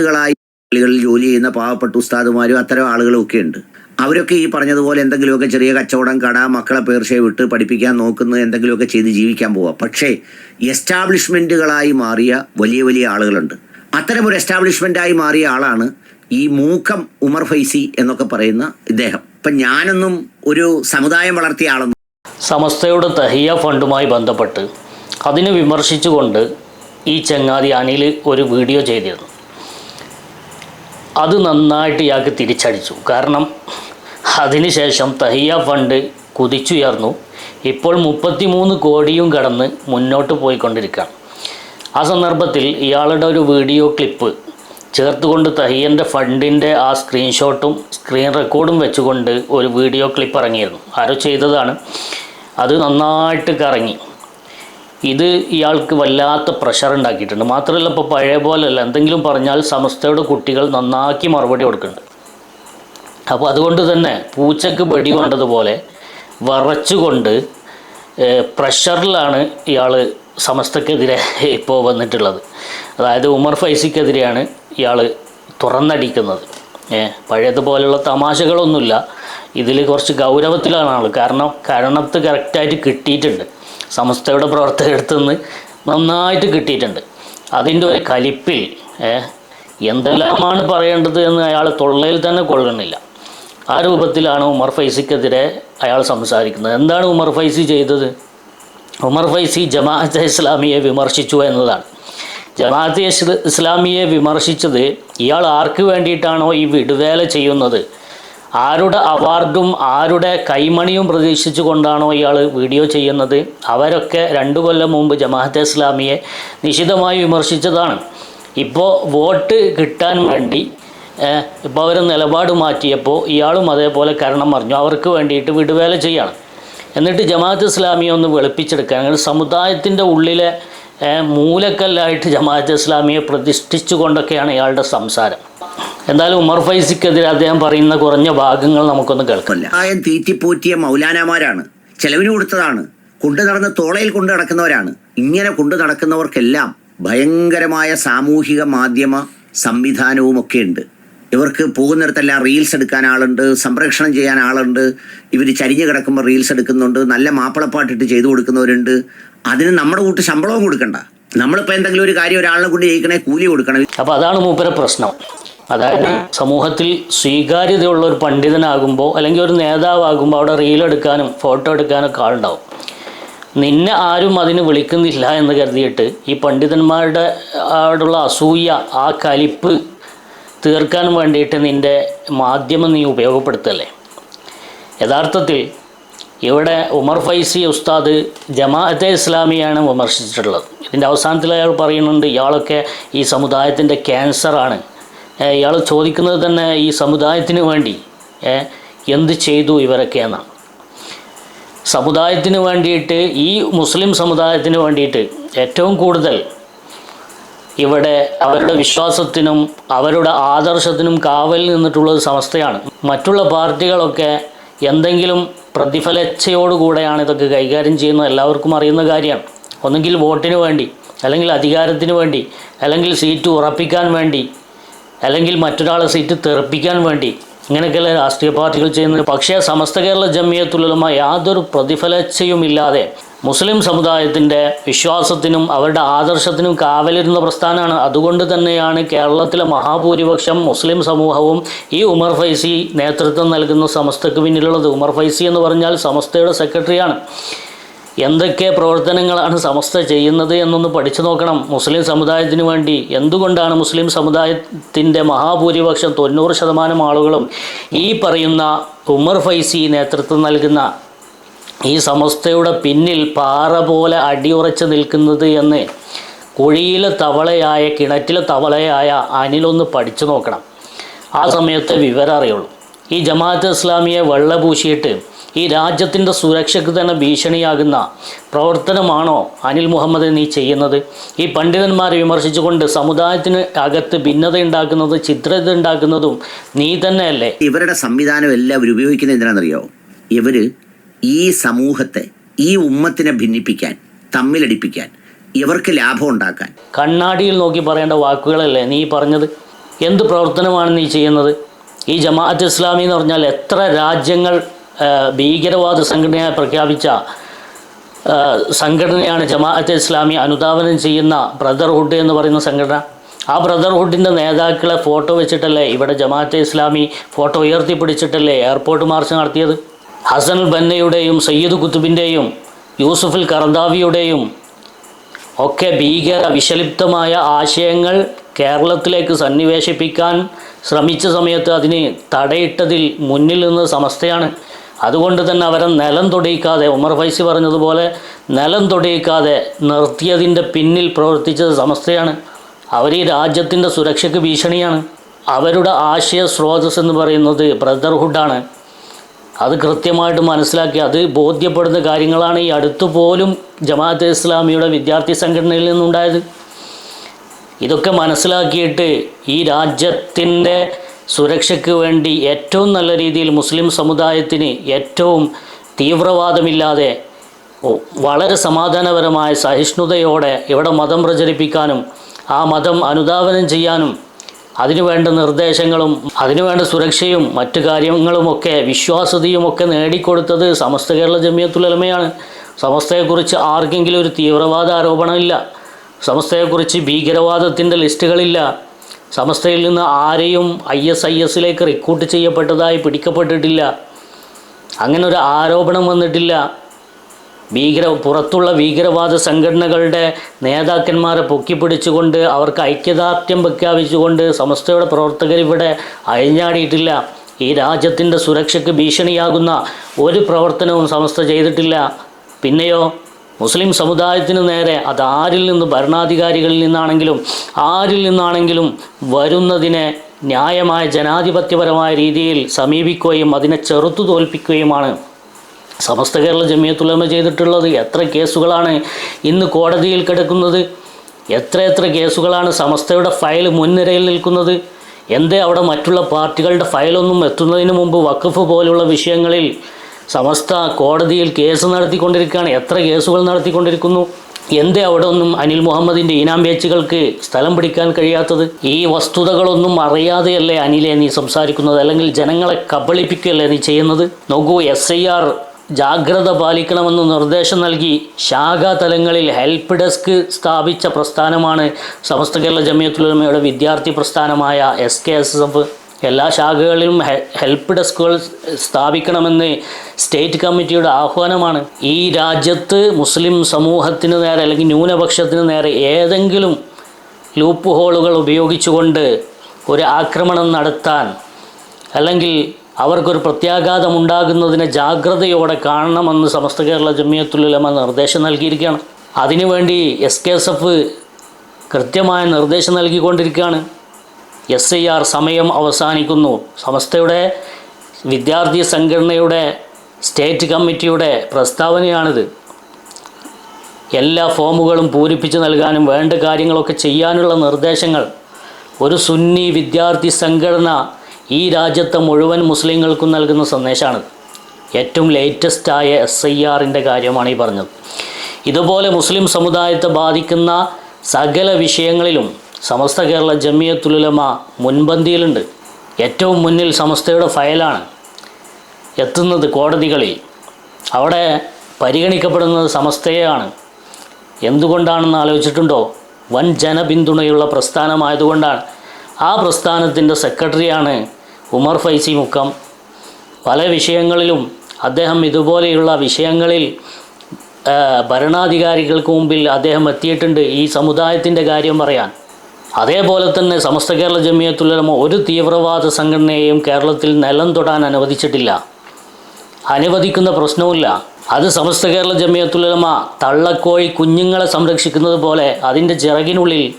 ായി പള്ളികളിൽ ജോലി ചെയ്യുന്ന പാവപ്പെട്ട ഉസ്താദുമാരും അത്തരം ആളുകളും ഒക്കെ ഉണ്ട്. അവരൊക്കെ ഈ പറഞ്ഞതുപോലെ എന്തെങ്കിലുമൊക്കെ ചെറിയ കച്ചവടം കട മക്കളെ പേർഷയെ വിട്ട് പഠിപ്പിക്കാൻ നോക്കുന്നത് എന്തെങ്കിലുമൊക്കെ ചെയ്ത് ജീവിക്കാൻ പോവാം. പക്ഷേ എസ്റ്റാബ്ലിഷ്മെന്റുകളായി മാറിയ വലിയ വലിയ ആളുകളുണ്ട്. അത്തരം ഒരു എസ്റ്റാബ്ലിഷ്മെന്റായി മാറിയ ആളാണ് ഈ മൂക്കം ഉമർ ഫൈസി എന്നൊക്കെ പറയുന്ന ഇദ്ദേഹം. ഇപ്പം ഞാനൊന്നും ഒരു സമുദായം വളർത്തിയ ആളൊന്നും സമസ്തയുടെ തഹിയ ഫണ്ടുമായി ബന്ധപ്പെട്ട് അതിനെ വിമർശിച്ചുകൊണ്ട് ഈ ചങ്ങാതി അനിൽ ഒരു വീഡിയോ ചെയ്തിരുന്നു. അത് നന്നായിട്ട് ഇയാൾക്ക് തിരിച്ചടിച്ചു. കാരണം അതിനുശേഷം തഹിയ ഫണ്ട് കുതിച്ചുയർന്നു. ഇപ്പോൾ മുപ്പത്തിമൂന്ന് കോടിയും കടന്ന് മുന്നോട്ട് പോയിക്കൊണ്ടിരിക്കുകയാണ്. ആ സന്ദർഭത്തിൽ ഇയാളുടെ ഒരു വീഡിയോ ക്ലിപ്പ് ചേർത്തുകൊണ്ട് തഹിയന്റെ ഫണ്ടിന്റെ ആ സ്ക്രീൻഷോട്ടും സ്ക്രീൻ റെക്കോർഡും വെച്ചുകൊണ്ട് ഒരു വീഡിയോ ക്ലിപ്പ് ഇറങ്ങിയിരുന്നു. ആരോ ചെയ്തതാണ്. അത് നന്നായിട്ട് കറങ്ങി. ഇത് ഇയാൾക്ക് വല്ലാത്ത പ്രഷർ ഉണ്ടാക്കിയിട്ടുണ്ട്. മാത്രമല്ല ഇപ്പോൾ പഴയ പോലെയല്ല. എന്തെങ്കിലും പറഞ്ഞാൽ സമസ്തയുടെ കുട്ടികൾ നന്നാക്കി മറുപടി കൊടുക്കുന്നുണ്ട്. അപ്പോൾ അതുകൊണ്ട് തന്നെ പൂച്ചക്ക് വെടി കൊണ്ടതുപോലെ വറച്ചുകൊണ്ട് പ്രഷറിലാണ് ഇയാൾ സമസ്തക്കെതിരെ ഇപ്പോൾ വന്നിട്ടുള്ളത്. അതായത് ഉമർ ഫൈസിക്കെതിരെയാണ് ഇയാൾ തുറന്നടിക്കുന്നത്. പഴയതുപോലെയുള്ള തമാശകളൊന്നുമില്ല. ഇതിൽ കുറച്ച് ഗൗരവത്തിലാണ് ആൾ കാരണം കരണത്ത് കറക്റ്റായിട്ട് കിട്ടിയിട്ടുണ്ട്. സമസ്തയുടെ പ്രവർത്തകരുടെ നിന്ന് നന്നായിട്ട് കിട്ടിയിട്ടുണ്ട്. അതിന്റെ ഒരു കലിപ്പിൽ എന്തെല്ലാമാണ് പറയേണ്ടത് എന്ന് അയാൾ തൊള്ളയിൽ തന്നെ കൊള്ളുന്നില്ല ആ രൂപത്തിലാണ് ഉമർ ഫൈസിക്കെതിരെ അയാൾ സംസാരിക്കുന്നത്. എന്താണ് ഉമർ ഫൈസി ചെയ്തത്? ഉമർ ഫൈസി ജമാഅത്തെ ഇസ്ലാമിയെ വിമർശിച്ചു എന്നതാണ്. ജമാഅത്തെ ഇസ്ലാമിയെ വിമർശിച്ചത് ഇയാൾ ആർക്ക് വേണ്ടിയിട്ടാണോ ഈ വിടുവേല ചെയ്യുന്നത്? ആരുടെ അവാർഡും ആരുടെ കൈമണിയും പ്രതീക്ഷിച്ചു കൊണ്ടാണോ ഇയാൾ വീഡിയോ ചെയ്യുന്നത്? അവരൊക്കെ രണ്ടു കൊല്ലം മുമ്പ് ജമാഅത്തെ ഇസ്ലാമിയെ നിശിതമായി വിമർശിച്ചതാണ്. ഇപ്പോൾ വോട്ട് കിട്ടാൻ വേണ്ടി ഇപ്പോൾ അവർ നിലപാട് മാറ്റിയപ്പോൾ ഇയാളും അതേപോലെ കരണം പറഞ്ഞു അവർക്ക് വേണ്ടിയിട്ട് വിടുവേല ചെയ്യാണ്. എന്നിട്ട് ജമാഅത്ത് ഇസ്ലാമിയെ ഒന്ന് വെളുപ്പിച്ചെടുക്കാൻ അങ്ങനെ സമുദായത്തിന്റെ ഉള്ളിലെ മൂലക്കല്ലായിട്ട് ജമാഅത്ത് ഇസ്ലാമിയെ പ്രതിഷ്ഠിച്ചുകൊണ്ടൊക്കെയാണ് ഇയാളുടെ സംസാരം. എന്തായാലും ഉമർ ഫൈസിക്കെതിരെ അദ്ദേഹം പറയുന്ന കുറഞ്ഞ ഭാഗങ്ങൾ നമുക്കൊന്ന് കേൾക്കാം. ആയം തീറ്റിപ്പൂറ്റിയ മൗലാനമാരാണ്. ചെലവിന് കൊടുത്തതാണ്. കൊണ്ടു നടന്ന് തോളയിൽ കൊണ്ടു നടക്കുന്നവരാണ്. ഇങ്ങനെ കൊണ്ടു നടക്കുന്നവർക്കെല്ലാം ഭയങ്കരമായ സാമൂഹിക മാധ്യമ സംവിധാനവും ഒക്കെ ഉണ്ട്. ഇവർക്ക് പോകുന്നിടത്തെല്ലാം റീൽസ് എടുക്കാൻ ആളുണ്ട് സംപ്രേഷണം ചെയ്യാൻ ആളുണ്ട് ഇവർ ചരിഞ്ഞു കിടക്കുമ്പോൾ റീൽസ് എടുക്കുന്നുണ്ട് നല്ല മാപ്പിളപ്പാട്ടിട്ട് ചെയ്തു കൊടുക്കുന്നവരുണ്ട്. അതിന് നമ്മുടെ കൂട്ട് ശമ്പളവും കൊടുക്കണ്ട. നമ്മളിപ്പോൾ എന്തെങ്കിലും ഒരു കാര്യം ഒരാളെ കൊണ്ട് ചെയ്യിക്കണേ കൂലി കൊടുക്കണം. അപ്പോൾ അതാണ് മൂപ്പര പ്രശ്നം. അതായത് സമൂഹത്തിൽ സ്വീകാര്യതയുള്ള ഒരു പണ്ഡിതനാകുമ്പോൾ അല്ലെങ്കിൽ ഒരു നേതാവാകുമ്പോൾ അവിടെ റീലെടുക്കാനും ഫോട്ടോ എടുക്കാനൊക്കെ ആളുണ്ടാവും. നിന്നെ ആരും അതിന് വിളിക്കുന്നില്ല എന്ന് കരുതിയിട്ട് ഈ പണ്ഡിതന്മാരുടെ ആടുള്ള അസൂയ ആ കലിപ്പ് തീർക്കാൻ വേണ്ടിയിട്ട് നിന്റെ മാധ്യമം നീ ഉപയോഗപ്പെടുത്തല്ലേ? യഥാർത്ഥത്തിൽ ഇവിടെ ഉമർ ഫൈസി ഉസ്താദ് ജമാഅത്തെ ഇസ്ലാമിയാണ് വിമർശിച്ചിട്ടുള്ളത്. ഇതിന്റെ അവസാനത്തിൽ അയാൾ പറയുന്നുണ്ട് ഇയാളൊക്കെ ഈ സമുദായത്തിന്റെ ക്യാൻസറാണ് ഇയാൾ ചോദിക്കുന്നത് തന്നെ ഈ സമുദായത്തിന് വേണ്ടി. എന്ത് ചെയ്തു ഇവരൊക്കെ എന്നാണ് സമുദായത്തിന് വേണ്ടിയിട്ട് ഈ മുസ്ലിം സമുദായത്തിന് വേണ്ടിയിട്ട് ഏറ്റവും കൂടുതൽ ഇവിടെ അവരുടെ വിശ്വാസത്തിനും അവരുടെ ആദർശത്തിനും കാവൽ നിന്നിട്ടുള്ളത് സമസ്തയാണ്. മറ്റുള്ള പാർട്ടികളൊക്കെ എന്തെങ്കിലും പ്രതിഫലച്ചയോടുകൂടെയാണ് ഇതൊക്കെ കൈകാര്യം ചെയ്യുന്നത്. എല്ലാവർക്കും അറിയുന്ന കാര്യമാണ്. ഒന്നുകിൽ വോട്ടിന് വേണ്ടി അല്ലെങ്കിൽ അധികാരത്തിന് വേണ്ടി അല്ലെങ്കിൽ സീറ്റ് ഉറപ്പിക്കാൻ വേണ്ടി അല്ലെങ്കിൽ മറ്റൊരാളെ സീറ്റ് തെറിപ്പിക്കാൻ വേണ്ടി ഇങ്ങനെയൊക്കെയുള്ള രാഷ്ട്രീയ പാർട്ടികൾ ചെയ്യുന്നത് പക്ഷേ സമസ്ത കേരള ജമിയത്തുലമ യാതൊരു പ്രതിഫലച്ചയുമില്ലാതെ മുസ്ലിം സമുദായത്തിന്റെ വിശ്വാസത്തിനും അവരുടെ ആദർശത്തിനും കാവലിരുന്ന പ്രസ്ഥാനമാണ്. അതുകൊണ്ട് തന്നെയാണ് കേരളത്തിലെ മഹാഭൂരിപക്ഷം മുസ്ലിം സമൂഹവും ഈ ഉമർ ഫൈസി നേതൃത്വം നൽകുന്ന സമസ്തക്ക് പിന്നിലുള്ളത്. ഉമർ ഫൈസി എന്ന് പറഞ്ഞാൽ സമസ്തയുടെ സെക്രട്ടറിയാണ്. എന്തൊക്കെ പ്രവർത്തനങ്ങളാണ് സമസ്ത ചെയ്യുന്നത് എന്നൊന്ന് പഠിച്ചു നോക്കണം. മുസ്ലിം സമുദായത്തിന് വേണ്ടി എന്തുകൊണ്ടാണ് മുസ്ലിം സമുദായത്തിന്റെ മഹാഭൂരിപക്ഷം തൊണ്ണൂറ് ശതമാനം ആളുകളും ഈ പറയുന്ന ഉമർ ഫൈസി നേതൃത്വം നൽകുന്ന ഈ സമസ്തയുടെ പിന്നിൽ പാറ പോലെ അടിയുറച്ച് നിൽക്കുന്നത് എന്ന് കുഴിയിലെ തവളയായ കിണറ്റിലെ തവളയായ അനിലൊന്ന് പഠിച്ചു നോക്കണം. ആ സമയത്തെ വിവരം അറിയുള്ളൂ. ഈ ജമാഅത്ത് ഇസ്ലാമിയെ വെള്ളപൂശിയിട്ട് ഈ രാജ്യത്തിന്റെ സുരക്ഷയ്ക്ക് തന്നെ ഭീഷണിയാകുന്ന പ്രവർത്തനമാണോ അനിൽ മുഹമ്മദ് നീ ചെയ്യുന്നത്? ഈ പണ്ഡിതന്മാരെ വിമർശിച്ചുകൊണ്ട് സമുദായത്തിന് അകത്ത് ഭിന്നത ഉണ്ടാക്കുന്നത് ചിത്രത ഉണ്ടാക്കുന്നതും നീ തന്നെയല്ലേ? ഇവരുടെ സംവിധാനം എല്ലാം അവർ ഉപയോഗിക്കുന്നത് എന്തിനാണെന്നറിയോ ഇവർ ഈ സമൂഹത്തെ ഈ ഉമ്മത്തിനെ ഭിന്നിപ്പിക്കാൻ തമ്മിലടിപ്പിക്കാൻ ഇവർക്ക് ലാഭം ഉണ്ടാക്കാൻ. കണ്ണാടിയിൽ നോക്കി പറയേണ്ട വാക്കുകളല്ലേ നീ പറഞ്ഞത്? എന്ത് പ്രവർത്തനമാണ് നീ ചെയ്യുന്നത്? ഈ ജമാഅത്ത് ഇസ്ലാമി എന്ന് പറഞ്ഞാൽ എത്ര രാജ്യങ്ങൾ ഭീകരവാദ സംഘടനയായി പ്രഖ്യാപിച്ച സംഘടനയാണ് ജമാഅത്തെ ഇസ്ലാമി അനുധാവനം ചെയ്യുന്ന ബ്രദർഹുഡ് എന്ന് പറയുന്ന സംഘടന. ആ ബ്രദർഹുഡിന്റെ നേതാക്കളെ ഫോട്ടോ വെച്ചിട്ടല്ലേ ഇവിടെ ജമാഅത്തെ ഇസ്ലാമി ഫോട്ടോ ഉയർത്തിപ്പിടിച്ചിട്ടല്ലേ എയർപോർട്ട് മാർച്ച് നടത്തിയത്? ഹസൻ ബന്നയുടെയും സയ്യിദ് കുത്തുബിന്റെയും യൂസുഫുൽ കറന്താവിയുടെയും ഒക്കെ ഭീകര വിഷലിപ്തമായ ആശയങ്ങൾ കേരളത്തിലേക്ക് സന്നിവേശിപ്പിക്കാൻ ശ്രമിച്ച സമയത്ത് അതിന് തടയിട്ടതിൽ മുന്നിൽ നിന്ന് സമസ്തയാണ്. അതുകൊണ്ട് തന്നെ അവരെ നിലം തൊടിയിക്കാതെ ഉമർ ഫൈസി പറഞ്ഞതുപോലെ നിലം തൊടിയിക്കാതെ നിർത്തിയതിന്റെ പിന്നിൽ പ്രവർത്തിച്ചത് സമസ്തയാണ്. അവർ ഈ രാജ്യത്തിന്റെ സുരക്ഷയ്ക്ക് ഭീഷണിയാണ്. അവരുടെ ആശയ സ്രോതസ് എന്ന് പറയുന്നത് ബ്രദർഹുഡാണ്. അത് കൃത്യമായിട്ട് മനസ്സിലാക്കി അത് ബോധ്യപ്പെടുന്ന കാര്യങ്ങളാണ് ഈ അടുത്തു പോലും ജമാഅത്തെ ഇസ്ലാമിയുടെ വിദ്യാർത്ഥി സംഘടനയിൽ നിന്നുണ്ടായത്. ഇതൊക്കെ മനസ്സിലാക്കിയിട്ട് ഈ രാജ്യത്തിന്റെ സുരക്ഷയ്ക്ക് വേണ്ടി ഏറ്റവും നല്ല രീതിയിൽ മുസ്ലിം സമുദായത്തിന് ഏറ്റവും തീവ്രവാദമില്ലാതെ വളരെ സമാധാനപരമായ സഹിഷ്ണുതയോടെ ഇവിടെ മതം പ്രചരിപ്പിക്കാനും ആ മതം അനുധാവനം ചെയ്യാനും അതിനുവേണ്ട നിർദ്ദേശങ്ങളും അതിനുവേണ്ട സുരക്ഷയും മറ്റു കാര്യങ്ങളുമൊക്കെ വിശ്വാസ്യതയുമൊക്കെ നേടിക്കൊടുത്തത് സമസ്ത കേരള ജമിയത്തുലമയാണ് സമസ്തയെക്കുറിച്ച് ആർക്കെങ്കിലും ഒരു തീവ്രവാദ ആരോപണമില്ല. സമസ്തയെക്കുറിച്ച് ഭീകരവാദത്തിന്റെ ലിസ്റ്റുകളില്ല. സമസ്തയിൽ നിന്ന് ആരെയും ഐ എസ് ഐ എസിലേക്ക് റിക്രൂട്ട് ചെയ്യപ്പെട്ടതായി പിടിക്കപ്പെട്ടിട്ടില്ല. അങ്ങനെ ഒരു ആരോപണം വന്നിട്ടില്ല. ഭീകര പുറത്തുള്ള ഭീകരവാദ സംഘടനകളുടെ നേതാക്കന്മാരെ പൊക്കിപ്പിടിച്ചുകൊണ്ട് അവർക്ക് ഐക്യദാർഢ്യം പ്രഖ്യാപിച്ചുകൊണ്ട് സമസ്തയുടെ പ്രവർത്തകർ ഇവിടെ അഴിഞ്ഞാടിയിട്ടില്ല. ഈ രാജ്യത്തിന്റെ സുരക്ഷയ്ക്ക് ഭീഷണിയാകുന്ന ഒരു പ്രവർത്തനവും സമസ്ത ചെയ്തിട്ടില്ല. പിന്നെയോ മുസ്ലിം സമുദായത്തിന് നേരെ അത് ആരിൽ നിന്ന് ഭരണാധികാരികളിൽ നിന്നാണെങ്കിലും ആരിൽ നിന്നാണെങ്കിലും വരുന്നതിനെ ന്യായമായ ജനാധിപത്യപരമായ രീതിയിൽ സമീപിക്കുകയും അതിനെ ചെറുത്തു തോൽപ്പിക്കുകയുമാണ്. സമസ്ത കേരള ജമിയത്തുലമ ചെയ്തിട്ടുള്ളത് എത്ര കേസുകളാണ് ഇന്ന് കോടതിയിൽ കിടക്കുന്നത്? എത്ര എത്ര കേസുകളാണ് സമസ്തയുടെ ഫയൽ മുൻനിരയിൽ നിൽക്കുന്നത്? എന്തേ അവിടെ മറ്റുള്ള പാർട്ടികളുടെ ഫയലൊന്നും എത്തുന്നതിന് മുമ്പ് വഖഫ് പോലുള്ള വിഷയങ്ങളിൽ സമസ്ത കോടതിയിൽ കേസ് നടത്തിക്കൊണ്ടിരിക്കുകയാണ്. എത്ര കേസുകൾ നടത്തിക്കൊണ്ടിരിക്കുന്നു? എന്തേ അവിടെ ഒന്നും അനിൽ മുഹമ്മദിന്റെ ഇനാം പേച്ചുകൾക്ക് സ്ഥലം പിടിക്കാൻ കഴിയാത്തത്? ഈ വസ്തുതകളൊന്നും അറിയാതെയല്ലേ അനിലെ നീ സംസാരിക്കുന്നത്? അല്ലെങ്കിൽ ജനങ്ങളെ കബളിപ്പിക്കുകയല്ലേ നീ ചെയ്യുന്നത്? നോക്കൂ എസ് ഐ ആർ ജാഗ്രത പാലിക്കണമെന്ന് നിർദ്ദേശം നൽകി ശാഖാ തലങ്ങളിൽ ഹെൽപ്പ് ഡെസ്ക് സ്ഥാപിച്ച പ്രസ്ഥാനമാണ് സമസ്ത കേരള ജമിയത്തുലമയുടെ വിദ്യാർത്ഥി പ്രസ്ഥാനമായ S K S S. F ശാഖകളിലും help ഡെസ്കുകൾ സ്ഥാപിക്കണമെന്ന് state കമ്മിറ്റിയുടെ ആഹ്വാനമാണ്. ഈ രാജ്യത്ത് മുസ്ലിം സമൂഹത്തിന് നേരെ അല്ലെങ്കിൽ ന്യൂനപക്ഷത്തിന് നേരെ ഏതെങ്കിലും ലൂപ്പ് ഹോളുകൾ ഉപയോഗിച്ചുകൊണ്ട് ഒരു ആക്രമണം നടത്താൻ അല്ലെങ്കിൽ അവർക്കൊരു പ്രത്യാഘാതം ഉണ്ടാകുന്നതിനെ ജാഗ്രതയോടെ കാണണമെന്ന് സമസ്ത കേരള ജമിയത്തുലമ നിർദ്ദേശം നൽകിയിരിക്കുകയാണ്. അതിനുവേണ്ടി എസ് കെ എസ് എഫ് കൃത്യമായ നിർദ്ദേശം നൽകിക്കൊണ്ടിരിക്കുകയാണ്. എസ് ഐ ആർ സമയം അവസാനിക്കുന്നു. സമസ്തയുടെ വിദ്യാർത്ഥി സംഘടനയുടെ സ്റ്റേറ്റ് കമ്മിറ്റിയുടെ പ്രസ്താവനയാണിത്. എല്ലാ ഫോമുകളും പൂരിപ്പിച്ച് നൽകാനും വേണ്ട കാര്യങ്ങളൊക്കെ ചെയ്യാനുള്ള നിർദ്ദേശങ്ങൾ. ഒരു സുന്നി വിദ്യാർത്ഥി സംഘടന ഈ രാജ്യത്തെ മുഴുവൻ മുസ്ലിങ്ങൾക്കും നൽകുന്ന സന്ദേശമാണ് ഏറ്റവും ലേറ്റസ്റ്റായ എസ് ഐ ആറിന്റെ കാര്യമാണ് ഈ പറഞ്ഞത്. ഇതുപോലെ മുസ്ലിം സമുദായത്തെ ബാധിക്കുന്ന സകല വിഷയങ്ങളിലും സമസ്ത കേരള ജമിയത്തുലമ മുൻപന്തിയിലുണ്ട്. ഏറ്റവും മുന്നിൽ സമസ്തയുടെ ഫയലാണ്. എത്തുന്നത് കോടതികളിൽ. അവിടെ പരിഗണിക്കപ്പെടുന്നത് സമസ്തയാണ് എന്തുകൊണ്ടാണെന്ന് ആലോചിച്ചിട്ടുണ്ടോ? വൻ ജനപിന്തുണയുള്ള പ്രസ്ഥാനമായതുകൊണ്ടാണ്. ആ പ്രസ്ഥാനത്തിന്റെ സെക്രട്ടറിയാണ് ഉമർ ഫൈസി മുക്കം. പല വിഷയങ്ങളിലും അദ്ദേഹം ഇതുപോലെയുള്ള വിഷയങ്ങളിൽ ഭരണാധികാരികൾക്ക് മുമ്പിൽ അദ്ദേഹം എത്തിയിട്ടുണ്ട്. ഈ സമുദായത്തിന്റെ കാര്യം പറയാൻ. അതേപോലെ തന്നെ സമസ്ത കേരള ജമിയത്തുലമ ഒരു തീവ്രവാദ സംഘടനയെയും കേരളത്തിൽ നിലം തൊടാൻ അനുവദിച്ചിട്ടില്ല. അനുവദിക്കുന്ന പ്രശ്നവുമില്ല. അത് സമസ്ത കേരള ജമിയത്തുലമ തള്ളക്കോഴി കുഞ്ഞുങ്ങളെ സംരക്ഷിക്കുന്നത് പോലെ അതിന്റെ ചിറകിനുള്ളിൽ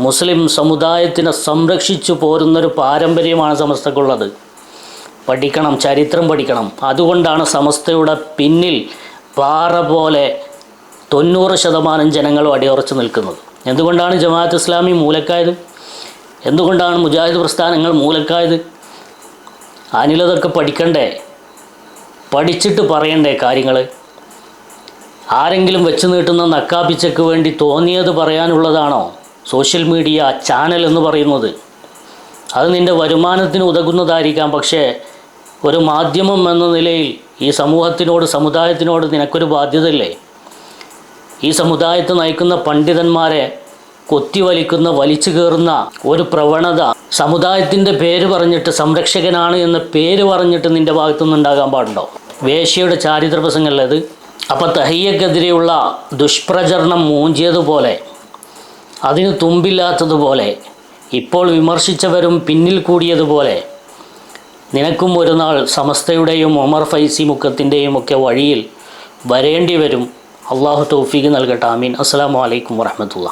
മുസ്ലിം സമുദായത്തിനെ സംരക്ഷിച്ചു പോരുന്നൊരു പാരമ്പര്യമാണ് സമസ്തക്കുള്ളത്. പഠിക്കണം ചരിത്രം പഠിക്കണം. അതുകൊണ്ടാണ് സമസ്തയുടെ പിന്നിൽ പാറ പോലെ തൊണ്ണൂറ് ശതമാനം ജനങ്ങളും അടിയുറച്ച് നിൽക്കുന്നത്. എന്തുകൊണ്ടാണ് ജമാഅത്ത് ഇസ്ലാമി മൂലക്കായത്? എന്തുകൊണ്ടാണ് മുജാഹിദ് പ്രസ്ഥാനങ്ങൾ മൂലക്കായത്? അനിലതൊക്കെ പഠിക്കണ്ടേ? പഠിച്ചിട്ട് പറയണ്ടേ കാര്യങ്ങൾ ആരെങ്കിലും വെച്ച് നീട്ടുന്ന നക്കാപ്പിച്ചക്ക് വേണ്ടി തോന്നിയത് പറയാനുള്ളതാണോ സോഷ്യൽ മീഡിയ ചാനൽ എന്ന് പറയുന്നത്? അത് നിന്റെ വരുമാനത്തിന് ഉതകുന്നതായിരിക്കാം പക്ഷേ ഒരു മാധ്യമം എന്ന നിലയിൽ ഈ സമൂഹത്തിനോട് സമുദായത്തിനോട് നിനക്കൊരു ബാധ്യതയില്ലേ? ഈ സമുദായത്തെ നയിക്കുന്ന പണ്ഡിതന്മാരെ കൊത്തിവലിക്കുന്ന വലിച്ചു കയറുന്ന ഒരു പ്രവണത സമുദായത്തിന്റെ പേര് പറഞ്ഞിട്ട് സംരക്ഷകനാണ് എന്ന പേര് പറഞ്ഞിട്ട് നിന്റെ ഭാഗത്തുനിന്ന് ഉണ്ടാകാൻ പാടുണ്ടോ? വേശ്യയുടെ ചാരിത്ര പ്രസംഗമല്ലത് അപ്പം തഹയ്യക്കെതിരെയുള്ള ദുഷ്പ്രചരണം മൂഞ്ചിയതുപോലെ അതിന് തുമ്പില്ലാത്തതുപോലെ ഇപ്പോൾ വിമർശിച്ചവരും പിന്നിൽ കൂടിയതുപോലെ നിനക്കും ഒരു നാൾ സമസ്തയുടെയും ഒമർ ഫൈസി മുക്കത്തിന്റെയും ഒക്കെ വഴിയിൽ വരേണ്ടി വരും. അള്ളാഹു തൗഫീഖ് നൽകട്ടെ ആമീൻ അസ്സാം വലൈക്കും വറഹമത്തുള്ള